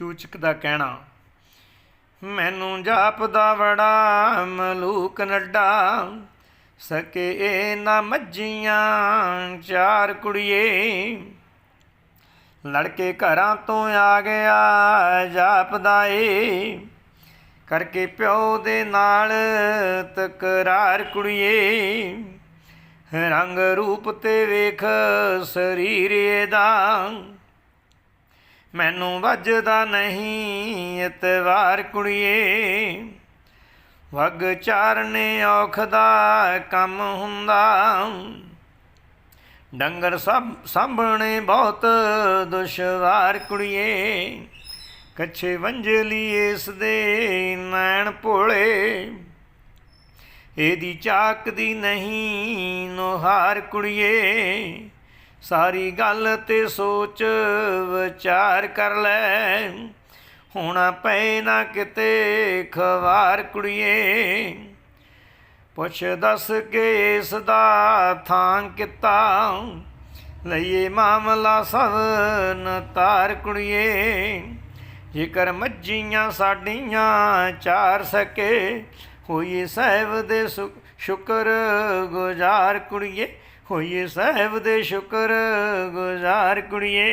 ਚੂਚਕ ਦਾ ਕਹਿਣਾ, ਮੈਨੂੰ ਜਾਪਦਾ ਬੜਾ ਮਲੂਕ ਨੱਡਾ, ਸਕੇ ਇਹ ਨਾ ਮੱਜੀਆਂ ਚਾਰ ਕੁੜੀਏ। ਲੜਕੇ ਘਰਾਂ ਤੋਂ ਆ ਗਿਆ, ਜਾਪਦਾ ਏ, ਕਰਕੇ ਪਿਓ ਦੇ ਨਾਲ ਤਕਰਾਰ ਕੁੜੀਏ। ਰੰਗ ਰੂਪ ਤੇ ਵੇਖ ਸਰੀਰ ਇਹਦਾ ਮੈਨੂੰ ਵੱਜਦਾ ਨਹੀਂ ਇਤਵਾਰ ਕੁੜੀਏ। ਵਗ ਚਾਰਨੇ ਔਖਦਾ ਕੰਮ ਹੁੰਦਾ। ਡੰਗਰ ਸਭ ਸਾਂਭਣੇ ਬਹੁਤ ਦੁਸ਼ਵਾਰ ਕੁੜੀਏ। ਕੱਛੇ ਵੰਜਲੀ ਇਸ ਦੇ ਨੈਣ ਭੋਲੇ। ਇਹਦੀ ਚਾਕਦੀ ਨਹੀਂ ਨੋਹਾਰ ਕੁੜੀਏ। ਸਾਰੀ ਗੱਲ ਤੇ ਸੋਚ ਵਿਚਾਰ ਕਰ ਲੈ। ਹੋਣਾ ਪਏ ਨਾ ਕਿਤੇ ਖਵਾਰ ਕੁੜੀਏ। ਪੁੱਛ ਦੱਸ ਕੇ ਇਸ ਦਾ ਥਾਂ ਕਿਤਾ। ਲਈਏ ਮਾਮਲਾ ਸਵਨ ਤਾਰ ਕੁੜੀਏ। ਜੇਕਰ ਮੱਝੀਆਂ ਸਾਡੀਆਂ ਚਾਰ ਸਕੇ। ਹੋਈਏ ਸਾਹਿਬ ਦੇ ਸੁ- ਸ਼ੁਕਰ ਗੁਜ਼ਾਰ ਕੁੜੀਏ। ਹੋਈਏ ਸਾਹਿਬ ਦੇ ਸ਼ੁਕਰ ਗੁਜ਼ਾਰ ਕੁੜੀਏ।